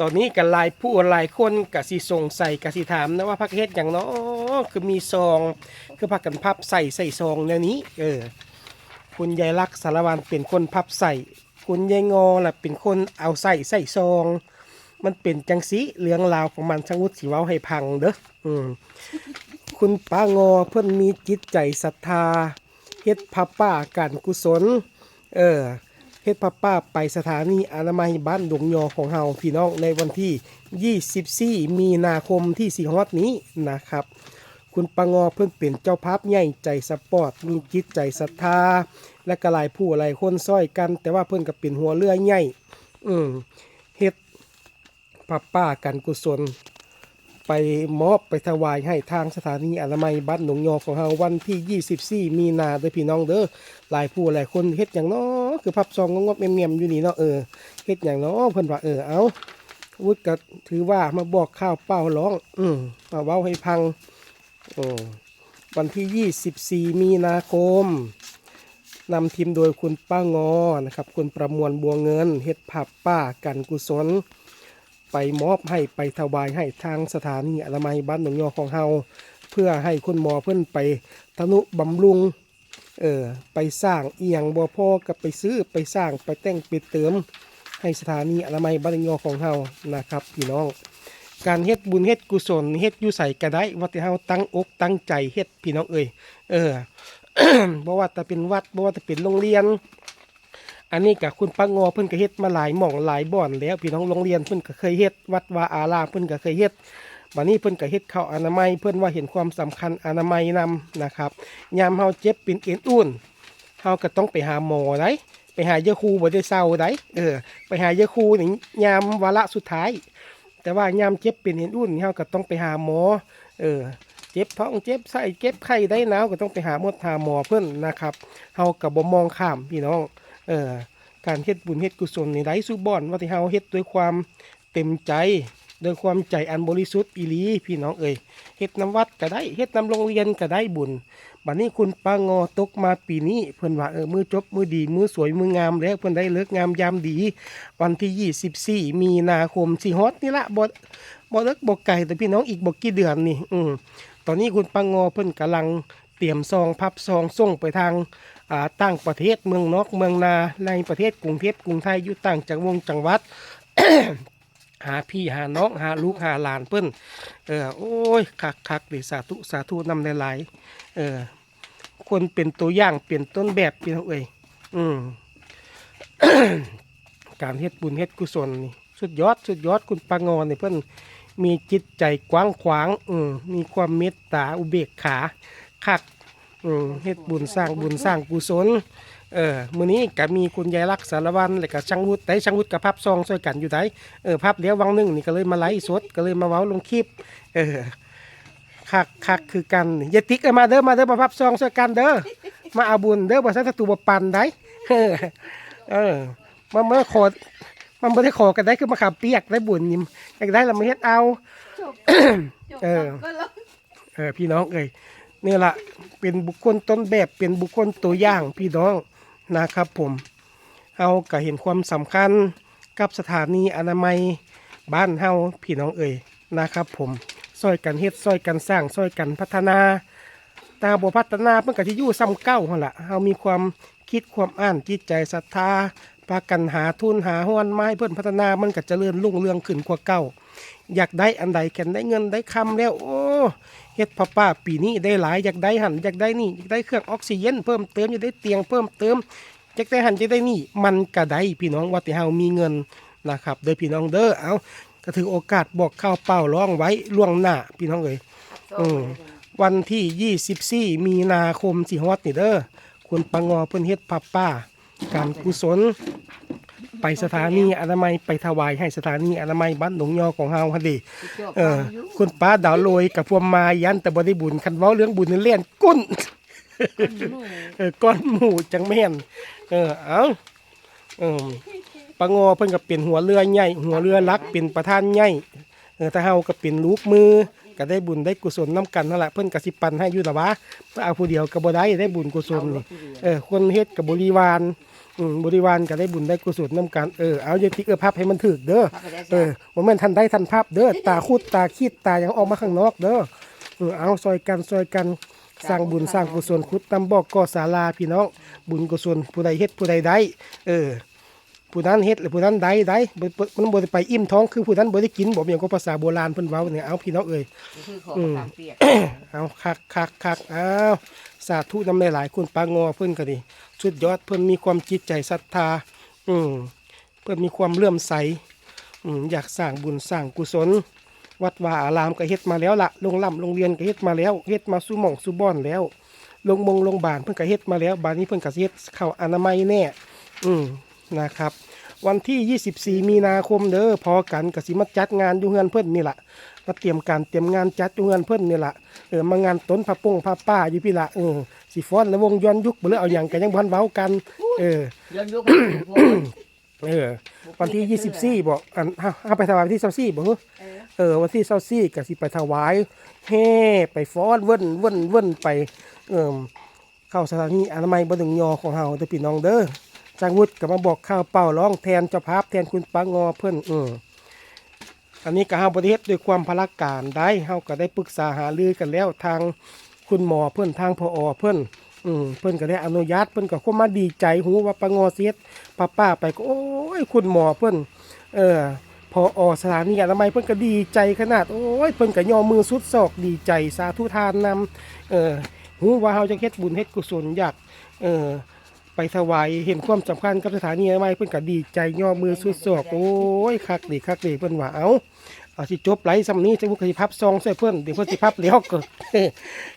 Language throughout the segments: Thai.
ตอนนี้กันหลายผู้หลายคนกะสิสงใสัยกะสิถามนะว่าพักเฮ็ดอย่างเนาะคือมีซอง คือพักกันพับใส่ใส่ซองแนวนี้ เออ คุณยายลักษณ์สารวันเป็นคนพับใส่ คุณยายงอล่ะเป็นคนเอาใส่ใส่ซอง มันเป็นจังสีเรื่องราวของมันช่างวุฒิสีว้าให้พังเด้ออืมคุณป้างอเพิ่อนมีจิตใจศรัทธาเฮ็ดพับป้าการกุศล เออ เฮ็ดพับป้าไปสถานีอนามัยบ้านดงยอของเฮาพี่น้องในวันที่ 24 มีนาคมที่สีฮอดนี้นะครับ คุณปางอเพิ่นเป็นเจ้าภาพใหญ่ใจสปอร์ต มีจิตใจศรัทธา และก็หลายผู้หลายคนซ้อยกัน แต่ว่าเพิ่นก็เป็นหัวเรือใหญ่อืมเฮ็ดพับป้ากันกุศลไปมอบไปถวายให้ทางสถานีอนามัยบ้านหนองยอของเฮาวันที่ 24 มีนาเด้อพี่น้องเด้อหลายผู้หลายคนเฮ็ดอย่างน้อ คือพับซองงบเมียมๆอยู่นี่เนาะเออเฮ็ดอย่างเน้อเพิ่นว่าเออเอาวุฒิก็ถือว่ามาบอกข้าวเป้าร้อง อืมมาเว้าให้พังอวันที่ 24 มีนาคมนำทีมโดยคุณป้างอนะครับ คุณประมวลบัวเงินเฮ็ดผับป้ากันกุศล ไปมอบให้ไปถวายให้ทางสถานีอนามัยบ้านหนองยอของเฮาเพื่อให้คุณหมอเพื่อนไปทนุบำรุง เออไปสร้างเอียงบ่พอกับไปซื้อไปสร้างไปแต่งไปเติม ให้สถานีอนามัยบ้านงยอของเฮานะครับพี่น้อง การเฮ็ดบุญเฮ็ดกุศลเฮ็ดอยู่ใส่ก็ได้ว่าแต่เฮาตั้งอกตั้งใจเฮ็ดพี่น้องเอ้ยเออบ่ว่าแต่เป็นวัดบ่ว่าแต่เป็นโรงเรียน อันนี้กับคุณปังงอเพิ่นก็เฮ็ดมาหลายหม่องหลายบ่อนแล้ว พี่น้องโรงเรียนเพิ่นก็เคยเฮ็ดวัดวาอารามเพิ่นก็เคยเฮ็ด บัดนี้เพิ่นก็เฮ็ดข้าวอนามัย เพิ่นว่าเห็นความสำคัญอนามัยนำนะครับยามเฮาเจ็บเป็นเอ็นอุ่นเฮาก็ต้องไปหาหมอได้ไปหายาคูบ่ได้เศร้าได้เออ ไปหายาคูนี่ยามวาระสุดท้าย แต่ว่ายามเจ็บเป็นเอ็นอุ่นเฮาก็ต้องไปหาหมอ เออเจ็บท้องเจ็บไส้เจ็บไข้ได้หนาวก็ต้องไปหาหมดหาหมอเพิ่นนะครับเฮาก็บ่มองข้ามพี่น้องเออการเฮ็ดบุญเฮ็ดกุศลในไร้สุบอนว่าที่เฮาเฮ็ดด้วยความเต็มใจ ด้วยความใจอันบริสุทธิ์อีหลีพี่น้องเอ่ยเฮ็ดน้ำวัดก็ได้เฮ็ดน้ำโรงเรียนก็ได้บุญบัดนี้คุณป้างอตกมาปีนี้เพิ่นว่าเออมือจบมือดีมือสวยมืองามแล้วเพิ่นได้เลิกงามยามดี วันที่ 24 มีนาคมสิฮอดนี่ละบ่บ่เลิกบ่ไกลแต่พี่น้องอีกบ่กี่เดือนนี่อืมตอนนี้คุณป้างอเพิ่นกำลังเตรียมซองพับซองส่งไปทางาต่างประเทศเมืองนอกเมืองนาในประเทศกรุงเทพกรุงไทยอยู่ต่างจังหวงจังหวัด หาพี่หาน้องหาลูกหาหลานเพิ่นเออโอ้ยคักคักดิสาธุสาธุนำหลายๆเออคนเป็นตัวอย่างเป็นต้นแบบพี่น้องเอ้ยอืมการเฮ็ดบุญเฮ็ดกุศลนี่สุดยอดสุดยอดคุณปางอนนี่เพิ่นมีจิตใจกว้างขวางอืมมีความเมตตาอุเบกขาคักอืมเฮ็ดบุญสร้างบุญสร้างกุศล เออมื้อนี้ก็มีคุณยายรักษณ์สารวันแล้วก็ช่างวุฒิได้ช่างวุฒิกับพับซองช่วยกันอยู่ไดเออพับเดี๋ยววังหนึงนี่ก็เลยมาไลฟ์สดก็เลยมาเว้าลงคลิปเออคักคักคือกันอย่าติ๊กเอามาเด้อมาเด้อมาพับซองช่วยกันเด้อมาเอาบุญเด้อบ่ซันศัตรูบ่ปันได้เออเออมาเมื่อขอมันบ่ได้ขอกันได้คือมาขับเปียกได้บุญนี่อยากได้เรามาเฮ็ดเอาจบเออก็แล้วเออพี่น้องเอ้ยนี่แหละเป็นบุคคลต้นแบบเป็นบุคคลตัวอย่างพี่น้อง นะครับผมเอาก็เห็นความสำคัญกับสถานีอนามัยบ้านเฮาพี่น้องเอ้ยนะครับ ผมซอยกันเฮ็ดซอยกันสร้างซอยกันพัฒนาตาบ่พัฒนาเพิ่นก็สิอยู่ซ้ำเก้าหั่นล่ะเฮามีความคิดความอ่านจิตใจศรัทธาพากันหาทุนหาห้อนไมาให้เพิ่นพัฒนามันก็เจริญรุ่งเรืองขึ้นกว่าเก่า อยากได้อันใดแกันได้เงินได้คำแล้วโอ้ เฮ็ดพ่อป้าปีนี้ได้หลายอยากได้หันอยากได้นี่อยากได้เครื่องออกซิเจนเพิ่มเติมอยากได้เตียงเพิ่มเติมอยากได้หันอยากได้นี่มันก็ได้พี่น้องว่าแต่เฮามีเงินนะครับเด้อพี่น้องเด้อเอาก็ถือโอกาสบอกข้าวเป้าร้องไว้ล่วงหน้าพี่น้องเอ้ยอืมวันที่ 24 มีนาคมสิฮอดนี่เด้อคุณปังงอเพิ่นเฮ็ดพับป้า การกุศล ไปสถานีอนามัยไปถวายให้สถานีอนามัยบ้านหนองยอของเฮาหั่นดิเออ คุณป้าดาวโรยกับพวงมายันแต่บ่ได้บุญคันเว้าเรื่องบุญนี่เล่นกุ้นเออก้อนหมูจังแม่นเออเอาเออปะงอเพิ่นก็เป็นหัวเรือใหญ่หัวเรือลักเป็นประธานใหญ่เออถ้าเฮาก็เป็นลูกมือก็ได้บุญได้กุศลน้กันนั่นแหละเพิ่นก็สิปันให้อยู่ละวะเพื่อเอาผู้เดียวก็บ่ได้ได้บุญกุศลนี่เออคนเฮ็ดกับบริวาร อืมบริวารก็ได้บุญได้กุศลนํกันเออเอาอย่าติเออพับให้มันถึกเด้อพับไปได้เอจ้ะอบ่แม่นทันได้ทันภาพเด้อตาคูดตาคีดตายังออกมาข้างนอกเด้อเออเอาซอยกันซอยกันสร้างบุญสร้างกุศลคุดตำบอกก่อศาลาพี่น้อง บุญกุศลผู้ใดเฮ็ดผู้ใดได้เออ ผู้นั้นเฮ็ดหรือผู้นั้นได้ได้บ่บ่มันบ่ได้ไปอิ่มท้องคือผู้นั้นบ่ได้กินบ่มีหยังก็ภาษาโบราณเพิ่นเว้าเนี่ยเอาพี่น้องเอ้ยก็คือของอืมตามเปียกเอาคักคักคักเอาสาธุนำหลายๆคุณปางอเพิ่นก็ดีสุดยอดเพิ่นมีความจิตใจศรัทธา อืมเพิ่นมีความเลื่อมใสอืมอยากสร้างบุญสร้างกุศล วัดวาอารามก็เฮ็ดมาแล้วละโรงล่ำโรงเรียนก็เฮ็ดมาแล้วเฮ็ดมาสู่หม่องสู่บ่อนแล้วโรงมงโรงบาลเพิ่นก็เฮ็ดมาแล้วบานนี้เพิ่นก็สิเฮ็ดเข้าอนามัยแน่ อืม นะครับ วันที่ 24 มีนาคมเด้อพอกันก็สิมาจัดงานอยู่เฮือนเพิ่นนี่ล่ะมาเตรียมการเตรียมงานจัดอยู่เฮือนเพิ่นนี่ล่ะเออมางานต้นพระปงพระป้าอยู่พี่ละเออสิฟ้อนและวงย้อนยุคบ่เลยเอาหยังก็ยังบ่ทันเว้ากัน เออย้อนยุคให้พวกเออวันที่ 24บอกอันเฮาเฮาไปถวายวันที่24บ่ฮึเออเออ วันที่24ก็สิไปถวายแฮ่ไปฟ้อนเว้นเว้นเว้นไป เอิ่มเข้าสถานีอนามัยบ่ถึงยอของเฮาเด้อพี่น้องเด้อ จังวุฒิก็มาบอกข่าวเป่าร้องแทนเจ้าภาพแทนคุณปางอเพิ่นอืออันนี้ก็เฮาบ่ได้เฮ็ดด้วยความพลาการได้เฮาก็ได้ปรึกษาหารือกันแล้วทางคุณหมอเพิ่อนทางพอเพิ่นอืมเพิ่อนก็ได้อนุญาตเพิ่อนก็เข้ามาดีใจหูว่าปางอเสียดป้าป้าไปก็โอ้ยคุณหมอเพิ่อนเออพออสถานีอนามัยเพิ่นก็ดีใจขนาดโอ้ยเพิ่นก็ย่อมือสุดศอกดีใจสาธุทานนำเออหูว่าเฮาจะเฮ็ดบุญเฮ็ดกุศลอยากเออ ไปถวายเห็นความสำคัญกับสถานีอนามัยเพิ่นก็ดีใจย่อมือสุดศอกโอ้ยคักดีคักดีเพิ่นว่าเอาเอาสิจบไหลซำนี้จังบ่เคยพับซองใส่เพิ่นเดี๋ยวเพิ่นสิพับแล้วก็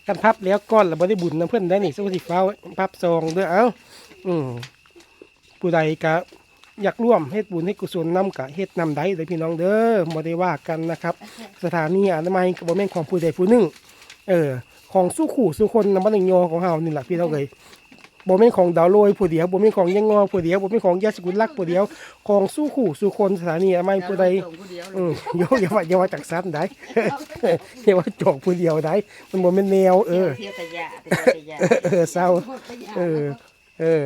กันพับแล้วก่อนแล้วบ่ได้บุญนํเพิ่นได้นี่สักสิฟ้าพับซองเด้อเอ้าอืมผู้ใดก็อยากร่วมเฮ็ดบุญให้กุศลนำกะเฮ็ดนำได้เลยพี่น้องเด้อบ่ได้ว่ากันนะครับ สถานีอนามัยก็บ่แม่นของผู้ใดผู้หนึ่งเออของสู้ขู่สู้คนนำมันยอของเฮานี่แหละพี่น้องเอ้ย บ่แม่นของดาวโรยผู้เดียวบ่แม่นของยังงอผู้เดียวบ่แม่นของยาสกุลลักษณ์ผู้เดียวของสู้ขู่สู้คนสถานีอนามัยผู้ใดส่งผู้เดียวอืมอย่าอย่าว่าอย่าว่าจักซันได้อย่าว่าจอกผู้เดียวได้มันบ่แม่นแนวเออเที่ยวแต่ยาแต่เที่ยวแต่ยาเออเศร้าเออเออ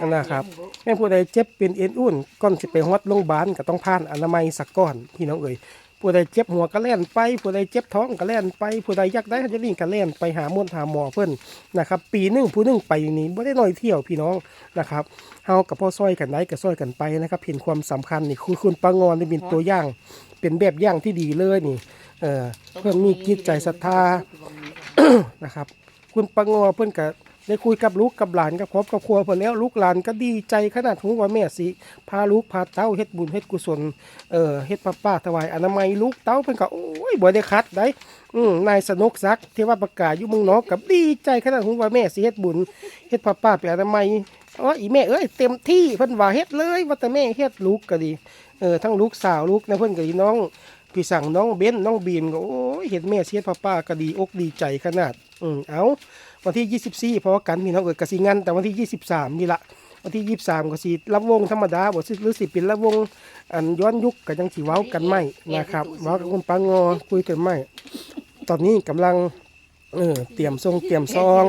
นั่นนะครับแม่นผู้ใดเจ็บเป็นเอ็นอุ่นก่อนสิไปฮอดโรงพยาบาลก็ต้องผ่านอนามัยสักก่อนพี่น้องเอ๋ย ผู้ใดเจ็บหัวก็แล่นไปผู้ใดเจ็บท้องก็แล่นไปผู้ใดอยากได้ฮันจะลิงก็แล่นไปหาหมนหาหมอเพิ่นนะครับปีหนึ่งผู้หนึงไปนี่บ่ได้น้อยเที่ยวพี่น้องนะครับเฮากับพ่อซอยกันได้ก็ซอยกันไปนะครับเห็นความสำคัญนี่คือคุณปางอนเป็นตัวอย่าง เป็นแบบอย่างที่ดีเลยนี่เออเพิ่นมีจิตใจศรัทธานะครับ คุณปังอเพื่อนก็ ได้คุยกับลูกกับหลานกับครอบกับครัวเพิ่นแล้วลูกหลานก็ดีใจขนาดหูว่าแม่สิพาลูกพาเต้าเฮ็ดบุญเฮ็ดกุศลเอ่อเฮ็ดป้าป้าถวายอนามัยลูกเต้าเพิ่นก็โอ้ยบ่ได้คัดได้อืมนายสนุกซักเทวประกาศอยู่เมืองนอกกับดีใจขนาดหูว่าแม่สิเฮ็ดบุญเฮ็ดป้าป้าไปอนามัยอ๋ออีแม่เอ้ยเต็มที่เพิ่นว่าเฮ็ดเลยว่าแต่แม่เฮ็ดลูกก็ดีเออทั้งลูกสาวลูกนะเพิ่นก็ดีน้องพี่สั่งน้องเบ้นน้องบีมก็โอ้ยเห็นแม่เชียดป้าป้าก็ดีอกดีใจขนาด อืมเอาวันที่24พอกันพี่น้องเอ๋ยกสิงันแต่วันที่23นี่ละวันที่23ก็สิรับวงธรรมดาบ่สิหรือสิเป็นรับวงอันย้อนยุคก็ยังสิเว้ากันไม่นะครับเว้ากับคุณปังงอคุยกันไม่ตอนนี้กำลังเออเตรียมทรงเตรียมซอง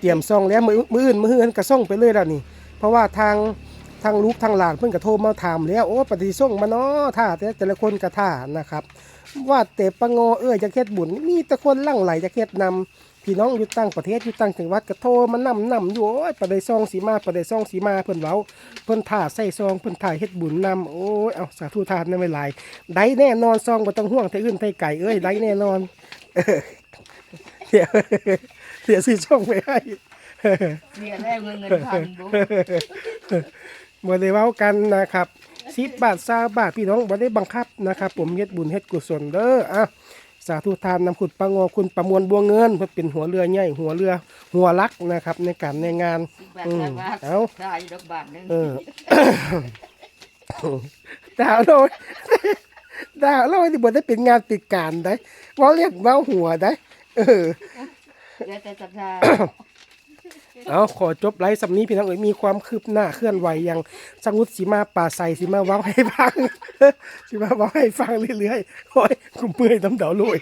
เตรียมซองแล้วมือมืออื่นมืออื่นก็ซ่องไปเลยแล้วนี่ เพราะว่าทางทางลูกทางหลานเพิ่นก็โทรมาถามแล้วโอ้ปฏิส่งมาเนาะท่าแต่แต่ละคนก็ท่านะครับ ว่าแต่ปะงอเอ้ยจะเฮ็ดบุญ มีแต่คนลั่งไหลจะเฮ็ดนำพี่น้องอยู่ต่างประเทศอยู่ต่างจังหวัดก็โทรมานำนำอยู่โอ้ยปฏิซ่องสีมาปฏิซ่องสีมาเพิ่นเว้าเพิ่นท่าใส่ซองเพิ่นท่าเฮ็ดบุญนำโอ้ยเอาสาธุทานนั่นไม่หลายได้แน่นอนซองบ่ต้องห่วงไทอื่นไทไก่เอ้ยได้แน่นอนเออเดี๋ยวเดี๋ยวซื้อช่องไปให้เนี่ยแรกเงินเงินพันบุ๊บ่ได้เว้ากันนะครับ สิบบาทซาบาทพี่น้องบ่ได้บังคับนะครับผมเฮ็ดบุญเฮ็ดกุศลเด้ออะสาธุทานนำคุณปังงอคุณประมวลบัวเงินเพื่อเป็นหัวเรือใหญ่หัวเรือหัวลักนะครับ ในการในงานสิบบาทอืมห้าบาทเอาได้ดอกบาทหนึงเออ ดาวโลยดาวโลยที่บ่ได้เป็นงานปิดการได้เว้าเรียกเว้าหัวได้ เออแล้วแต่ศรัทธา เอาขอจบไลฟ์สำนี้พี่น้องเอ๋ยมีความคืบหน้าเคลื่อนไหวอย่างสังวุฒิสีมาป่าใสสีมาว้าให้ฟังสีมาว้าให้ฟังเรื่อยๆโอ้ยกุมเปื่อยน้ำเดาลุย